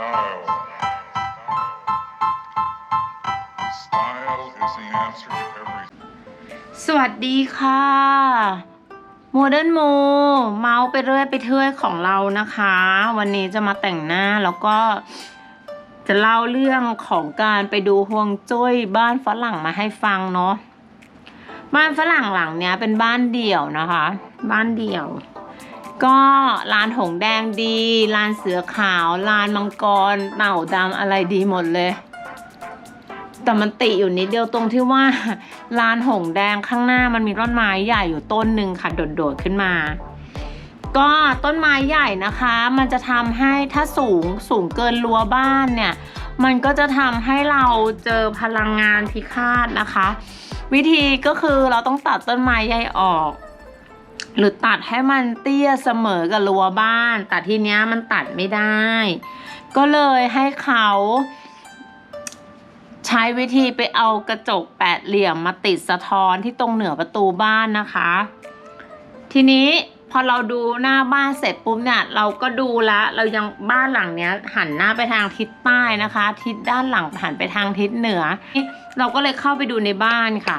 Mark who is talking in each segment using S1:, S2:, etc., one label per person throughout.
S1: Style. Style is the answer to everything.
S2: สวัสดีค่ะโมเดิร์นโมเมาส์ไปเรื่อยไปเทื่อยของเรานะคะ วันนี้จะมาแต่งหน้าแล้วก็จะเล่าเรื่องของการไปดูฮวงจุ้ยบ้านฝรั่งมาให้ฟังเนาะบ้านฝรั่งหลังเนี้ยเป็นบ้านเดี่ยวนะคะ บ้านเดี่ยว ก็ลานหงแดงดี ลานเสือขาว ลานมังกรเต่าดำอะไรดีหมดเลย แต่มันติอยู่นิดเดียวตรงที่ว่า ลานหงแดงข้างหน้ามันมีต้นไม้ใหญ่อยู่ต้นหนึ่งค่ะ โดดๆขึ้นมา ก็ต้นไม้ใหญ่นะคะ มันจะทำให้ถ้าสูงสูงเกินรั้วบ้านเนี่ย มันก็จะทำให้เราเจอพลังงานพิฆาตนะคะ วิธีก็คือเราต้องตัดต้นไม้ใหญ่ออก หรือตัดให้มันเตี้ยเสมอกับรั้วบ้าน แต่ทีเนี้ยมันตัดไม่ได้ ก็เลยให้เขาใช้วิธีไปเอากระจกแปดเหลี่ยมมาติดสะท้อนที่ตรงเหนือประตูบ้านนะคะ ทีนี้พอเราดูหน้าบ้านเสร็จปุ๊บเนี่ยเราก็ดูละเรายังบ้านหลังเนี้ยหันหน้าไปทางทิศใต้นะคะ ทิศด้านหลังหันไปทางทิศเหนือ เราก็เลยเข้าไปดูในบ้านค่ะ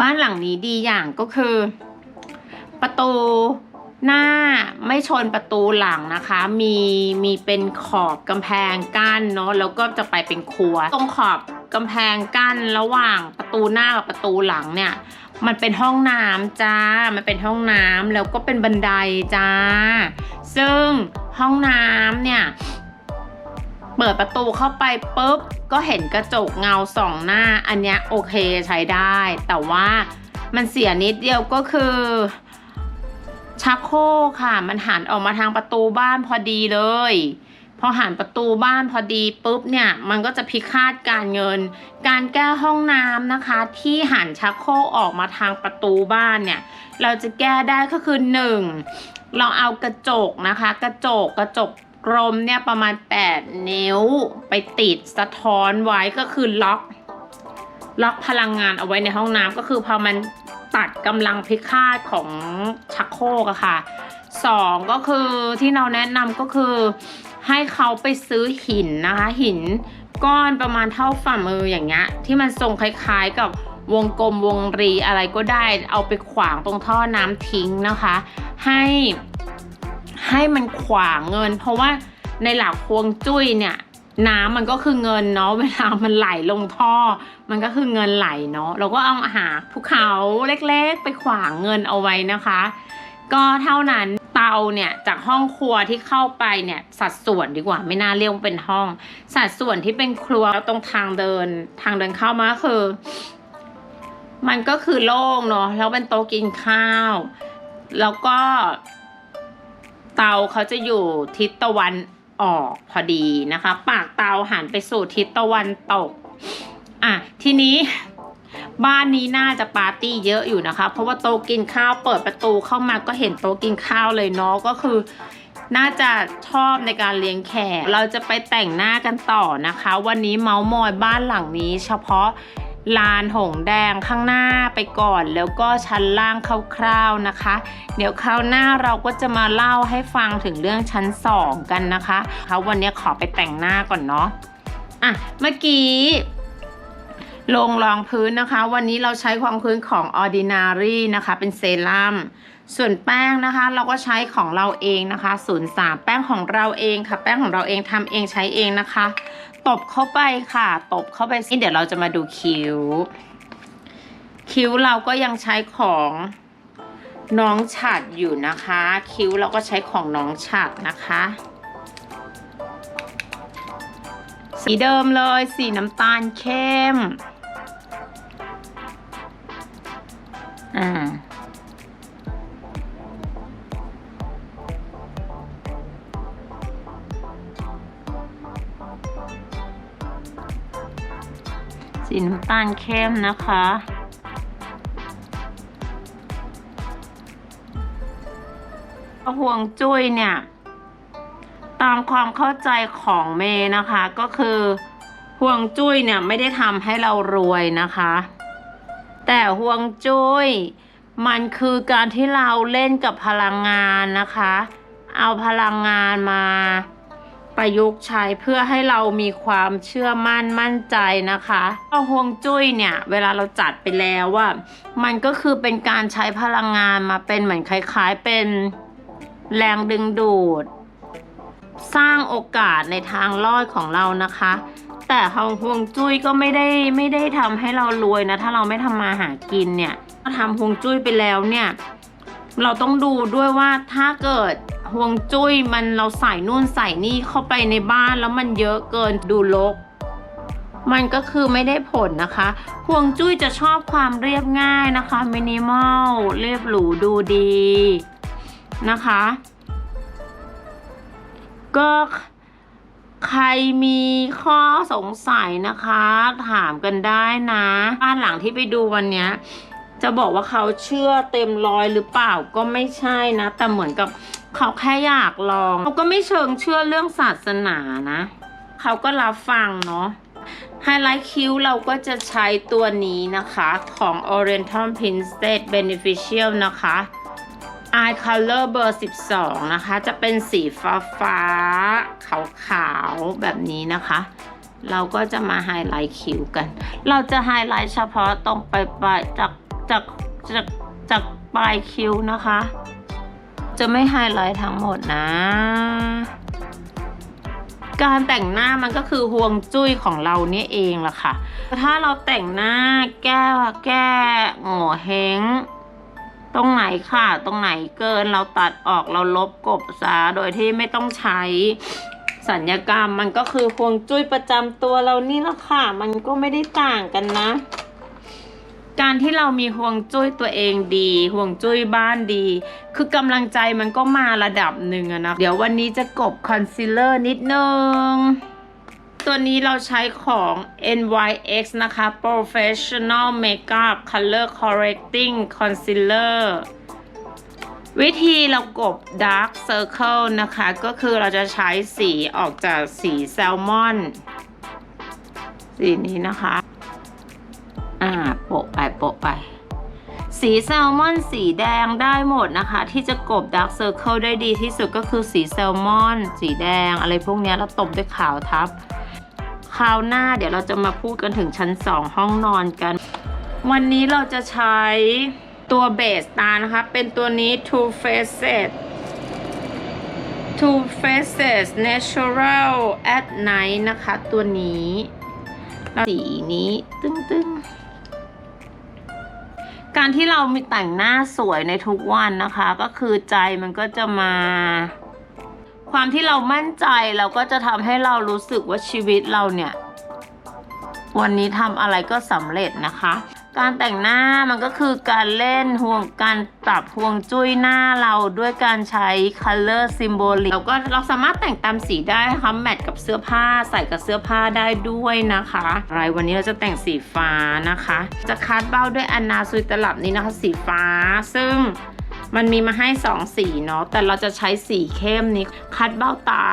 S2: บ้านหลังนี้ดีอย่างก็คือ ประตูหน้าไม่ชนประตูหลังนะคะ มีมีเป็นขอบกำแพงกั้นเนาะแล้วก็จะไปเป็นครัว ตรงขอบกำแพงกั้นระหว่างประตูหน้ากับประตูหลังเนี่ย มันเป็นห้องน้ำจ้า มันเป็นห้องน้ำแล้วก็เป็นบันไดจ้า ซึ่งห้องน้ำเนี่ยเปิดประตูเข้าไปปุ๊บก็เห็นกระจกเงาสองหน้าอันเนี้ยโอเคใช้ได้ แต่ว่ามันเสียนิดเดียวก็คือ ชักโครกค่ะ มันหันออกมาทางประตูบ้านพอดีเลย พอหันประตูบ้านพอดีปุ๊บเนี่ยมันก็จะพิฆาตการเงิน การแก้ห้องน้ำนะคะ ที่หันชักโครกออกมาทางประตูบ้านเนี่ย เราจะแก้ได้ก็คือหนึ่งเราเอากระจกนะคะ กระจกกระจกกลมเนี่ยประมาณ 8 นิ้วไปติดสะท้อนไว้ก็คือล็อกล็อกพลังงานเอาไว้ในห้องน้ำก็คือพอมัน ตัดกำลังพิฆาตของชักโครกอะค่ะสองก็คือที่เราแนะนำก็คือ ให้เขาไปซื้อหินนะคะ หินก้อนประมาณเท่าฝ่ามืออย่างเงี้ยที่มันทรงคล้ายๆกับวงกลมวงรีอะไรก็ได้เอาไปขวางตรงท่อน้ำทิ้งนะคะ ให้ให้มันขวางเงิน เพราะว่าในหลักพวงจุ้ยเนี่ย น้ำมันก็คือเงินเนาะเวลามันไหลลงท่อ มันก็คือเงินไหลเนาะเราก็เอาหาภูเขาเล็กๆ ไปขวางเงินเอาไว้นะคะ ก็เท่านั้นเตาเนี่ยจากห้องครัวที่เข้าไปเนี่ยสัดส่วนดีกว่าไม่น่าเรียกว่าเป็นห้อง สัดส่วนที่เป็นครัวแล้วตรงทางเดินทางเดินเข้ามาคือ มันก็คือโล่งเนาะแล้วเป็นโต๊ะกินข้าว แล้วก็ เตาเขาจะอยู่ทิศตะวัน ออกพอดีนะคะ ปากเตาหันไปสู่ทิศตะวันตก อะ ทีนี้บ้านนี้น่าจะปาร์ตี้เยอะอยู่นะคะ เพราะว่าโต๊ะกินข้าวเปิดประตูเข้ามาก็เห็นโต๊ะกินข้าวเลยเนาะก็คือ น่าจะชอบในการเลี้ยงแขกเราจะไปแต่งหน้ากันต่อนะคะ วันนี้เมาส์มอยบ้านหลังนี้ เฉพาะ ลานหงแดงข้างหน้าไปก่อน แล้วก็ชั้นล่างคร่าวๆนะคะ เดี๋ยวคราวหน้าเราก็จะมาเล่าให้ฟังถึงเรื่องชั้นสองกันนะคะคะวันนี้ขอไปแต่งหน้าก่อนเนาะอะเมื่อกี้ลงรองพื้นนะคะ วันนี้เราใช้ความพื้นของ Ordinary นะคะ เป็นเซรั่มส่วนแป้งนะคะ เราก็ใช้ของเราเองนะคะ03แป้งของเราเองค่ะ แป้งของเราเองทำเองใช้เองนะคะ ตบเข้าไปค่ะ ตบเข้าไปนี่เดี๋ยวเราจะมาดูคิ้ว คิ้วเราก็ยังใช้ของน้องฉัดอยู่นะคะ คิ้วเราก็ใช้ของน้องฉัดนะคะ สีเดิมเลยสีน้ำตาลเข้ม อ่า สีน้ำตาลเข้มนะคะ ห่วงจุ้ยเนี่ย ตามความเข้าใจของเมย์นะคะ ก็คือห่วงจุ้ยเนี่ยไม่ได้ทำให้เรารวยนะคะ แต่ห่วงจุ้ยมันคือการที่เราเล่นกับพลังงานนะคะ เอาพลังงานมา ประยุกต์ใช้เพื่อให้เรามีความเชื่อมั่นมั่นใจนะคะเอาฮวงจุ้ยเนี่ย เวลาเราจัดไปแล้วว่ามันก็คือเป็นการใช้พลังงานมาเป็นเหมือนคล้ายๆเป็นแรงดึงดูด สร้างโอกาสในทางรอดของเรานะคะ แต่ฮวงฮวงจุ้ยก็ไม่ได้ไม่ได้ทำให้เรารวยนะ ถ้าเราไม่ทำมาหากินเนี่ยถ้าทำฮวงจุ้ยไปแล้วเนี่ย เราต้องดูด้วยว่าถ้าเกิด ห่วงจุ้ยมันเราใส่นู่นใส่นี่เข้าไปในบ้านแล้วมันเยอะเกินดูรกมันก็คือไม่ได้ผลนะคะห่วงจุ้ยจะชอบความเรียบง่ายนะคะมินิมอลเรียบหรูดูดีนะคะ ก็ใครมีข้อสงสัยนะคะ ถามกันได้นะ บ้านหลังที่ไปดูวันเนี้ย จะบอกว่าเขาเชื่อเต็มร้อยหรือเปล่าก็ไม่ใช่นะ แต่เหมือนกับ เขาแค่อยากลอง เขาก็ไม่เชิงเชื่อเรื่องศาสนานะ เขาก็รับฟังเนาะไฮไลท์คิ้วเราก็จะใช้ตัวนี้นะคะของ Oriental Princess Beneficial นะคะ Eye Color เบอร์ 12 นะคะ จะเป็นสีฟ้าฟ้าขาวขาวๆแบบนี้นะคะ เราก็จะมาไฮไลท์คิ้วกัน เราจะไฮไลท์เฉพาะตรงปลายปลายจากจากจากจากปลายคิ้วนะคะ จะไม่ไฮไลท์ทั้งหมดนะ การแต่งหน้ามันก็คือห่วงจุ้ยของเราเนี่ยเองล่ะค่ะ ถ้าเราแต่งหน้าแก้แก้โง่เฮงตรงไหนค่ะ ตรงไหนเกินเราตัดออกเราลบกบซะโดยที่ไม่ต้องใช้สัญญกรรมมันก็คือห่วงจุ้ยประจำตัวเรานี่แหละค่ะ มันก็ไม่ได้ต่างกันนะ การที่เรามีห่วงจุ้ยตัวเองดีห่วงจุ้ยบ้านดี คือกำลังใจมันก็มาระดับหนึ่งอะนะ เดี๋ยววันนี้จะกบคอนซีลเลอร์นิดนึง ตัวนี้เราใช้ของ NYX นะคะ Professional Makeup Color Correcting Concealer วิธีเรากบ Dark Circle นะคะ ก็คือเราจะใช้สีออกจากสีแซลมอน สีนี้นะคะ อ่า โปะไปโปะไป สีแซลมอนสีแดงได้หมดนะคะ ที่จะกบ Dark Circle ได้ดีที่สุดก็คือสีแซลมอน สีแดงอะไรพวกนี้แล้วตบด้วยขาวทับคราวหน้าเดี๋ยวเราจะมาพูดกันถึงชั้น 2 ห้องนอนกัน วันนี้เราจะใช้ตัวเบสตานะคะ เป็นตัวนี้ Too Faced Too Faced Natural at Night นะคะ ตัวนี้ สีนี้ตึ้งตึ้งๆ การที่เรามีแต่งหน้าสวยในทุกวันนะคะ ก็คือใจมันก็จะมา ความที่เรามั่นใจเราก็จะทำให้เรารู้สึกว่าชีวิตเราเนี่ย วันนี้ทำอะไรก็สำเร็จนะคะ การแต่งหน้ามันก็คือการเล่นห่วงการปรับห่วงจุ้ยหน้าเราด้วยการใช้ color symbolic เราก็เราสามารถแต่งตามสีได้นะคะแมทกับเสื้อผ้าใส่กับเสื้อผ้าได้ด้วยนะคะอะไรวันนี้เราจะแต่งสีฟ้านะคะ จะคัดเบ้าด้วยอนนาซุยตลับนี้นะคะ สีฟ้า ซึ่งมันมีมาให้สองสีเนาะแต่เราจะใช้สีเข้มนี้คัดเบ้าตา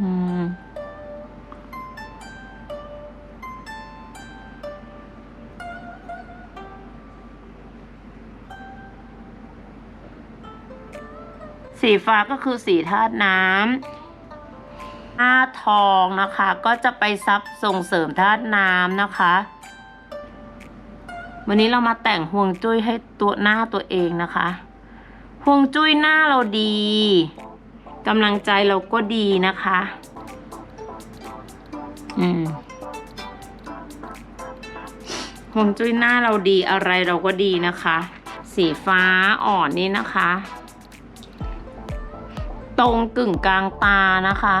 S2: อืม สีฟ้าก็คือสีธาตุน้ำธาตุทองนะคะ ก็จะไปซับส่งเสริมธาตุน้ำนะคะ วันนี้เรามาแต่งห่วงจุ้ยให้ตัวหน้าตัวเองนะคะห่วงจุ้ยหน้าเราดีกำลังใจเราก็ดีนะคะ อืมห่วงจุ้ยหน้าเราดีอะไรเราก็ดีนะคะ สีฟ้าอ่อนนี่นะคะ ตรงกึ่งกลางตานะคะ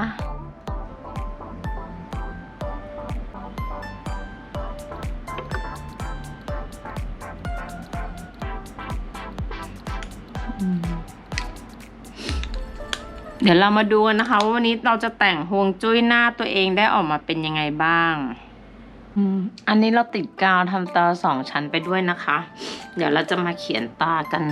S2: เดี๋ยวเรามาดูกันนะคะว่าวันนี้เราจะแต่งฮวงจุ้ยหน้าตัวเองได้ออกมาเป็นยังไงบ้างอันนี้เราติดกาวทำตาสองชั้นไปด้วยนะคะ เดี๋ยวเราจะมาเขียนตากัน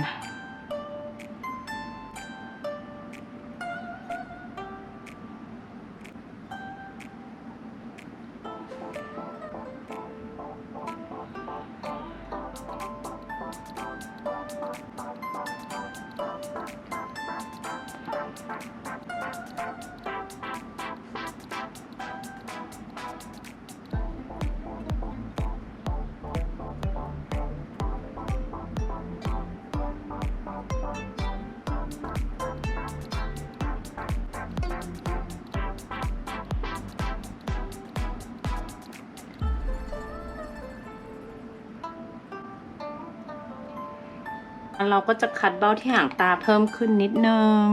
S2: เราก็จะคัดเบ้าที่หางตาเพิ่มขึ้นนิดนึง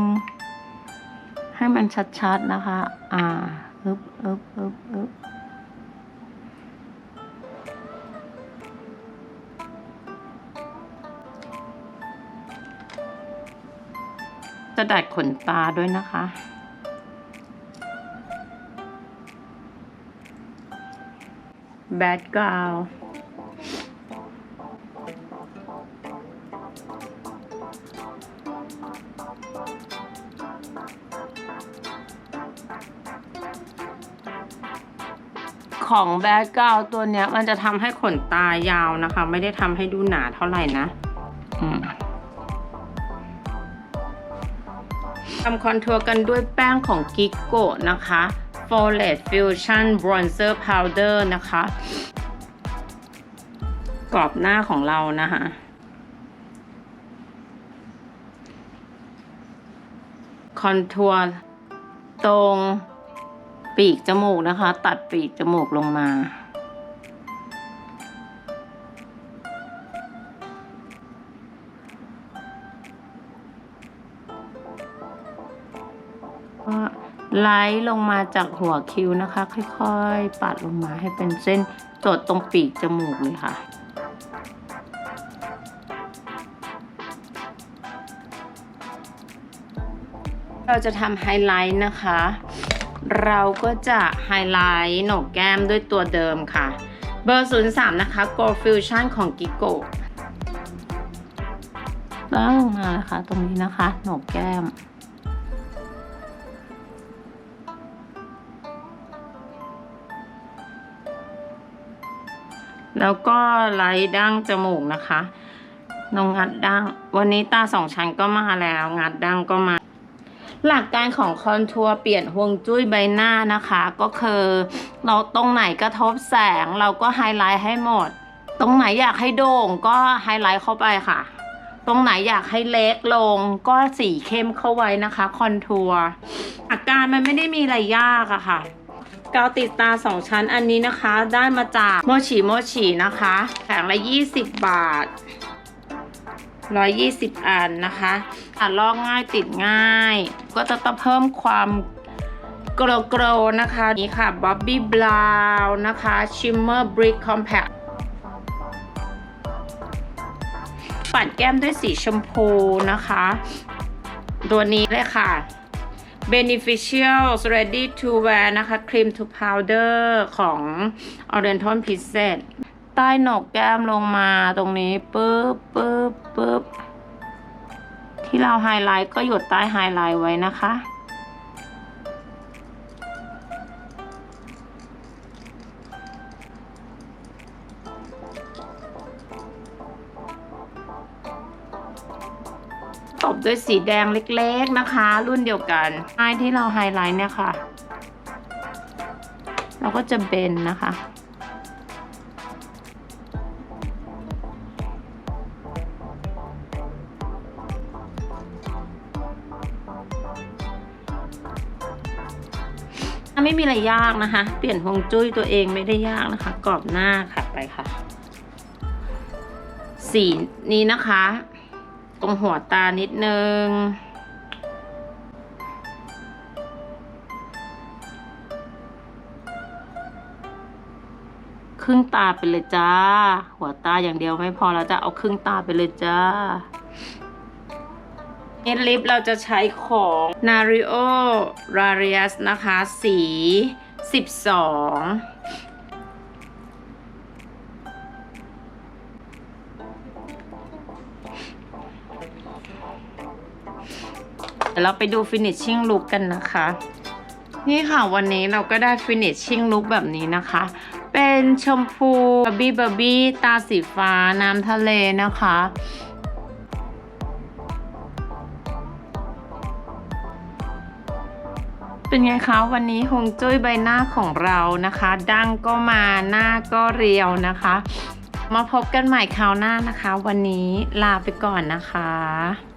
S2: มันชัดๆนะคะ อ่าอึบอึบอึบอึบจะดัดขนตาด้วยนะคะแบดกราว ของแบดกราวตัวเนี้ยมันจะทำให้ขนตายาวนะคะ ไม่ได้ทำให้ดูหนาเท่าไหร่นะทำคอนทัวร์กันด้วยแป้งของกิกโกนะคะ f o l a t Fusion Bronzer Powder นะคะ กรอบหน้าของเรานะคะคอนทัวร์ ตรงปีกจมูกนะคะ ตัดปีกจมูกลงมา ก็ไล่ลงมาจากหัวคิ้วนะคะ ค่อยๆ ปัดลงมาให้เป็นเส้นจดตรงปีกจมูกเลยค่ะ เราจะทำไฮไลท์นะคะ เราก็จะไฮไลท์โหนกแก้มด้วยตัวเดิมค่ะ เบอร์ 03 นะคะ Gold Fusion ของ g i g o ตั้งมานะคะ ตรงนี้นะคะโหนกแก้ม แล้วก็ไลท์ดั้งจมูกนะคะนงงัดดั้ง วันนี้ตาสองชั้นก็มาแล้ว งัดดั้งก็มา หลักการของคอนทัวร์เปลี่ยนฮวงจุ้ยใบหน้านะคะ ก็คือเราตรงไหนกระทบแสงเราก็ไฮไลท์ให้หมด ตรงไหนอยากให้โด่งก็ไฮไลท์เข้าไปค่ะ ตรงไหนอยากให้เล็กลงก็สีเข้มเข้าไว้นะคะคอนทัวร์อาการมันไม่ได้มีอะไรยากอะค่ะกาวติดตาสองชั้นอันนี้นะคะ ได้มาจากโมชิโมชินะคะแผงละ 20 บาท 120 อันนะคะอะลอกง่ายติดง่าย ก็จะต้องเพิ่มความโกรโกรนะคะ นี่ค่ะ Bobbi Brown นะคะ Shimmer Brick Compact ปัดแก้มด้วยสีชมพูนะคะ ตัวนี้เลยค่ะ Beneficial Ready to Wear นะคะ Cream to Powder ของ Oriental p r i n c e s ใต้หนกแก้มลงมาตรงนี้ปึ๊บปึ๊บปึ๊บที่เราไฮไลท์ก็หยดใต้ไฮไลท์ไว้นะคะ ตบด้วยสีแดงเล็กๆนะคะ รุ่นเดียวกันไม้ที่เราไฮไลท์เนี่ยค่ะ เราก็จะเบนนะคะ ไม่มีอะไรยากนะคะ เปลี่ยนฮวงจุ้ยตัวเองไม่ได้ยากนะคะ กรอบหน้าค่ะไปค่ะ สีนี้นะคะ ตรงหัวตานิดนึง ครึ่งตาไปเลยจ้า หัวตาอย่างเดียวไม่พอเราจะเอาครึ่งตาไปเลยจ้าเน็ตลิปเราจะใช้ของ Nario Rarius นะคะ สี 12เดี๋ยวเราไปดู finishing look กันนะคะ นี่ค่ะวันนี้เราก็ได้ finishing look แบบนี้นะคะ เป็นชมพูบ a บี้บ b บี้ตาสีฟ้าน้ำทะเลนะคะ เป็นไงคะวันนี้ฮงจุ้ยใบหน้าของเรานะคะ ดั้งก็มาหน้าก็เรียวนะคะ มาพบกันใหม่คราวหน้านะคะ วันนี้ลาไปก่อนนะคะ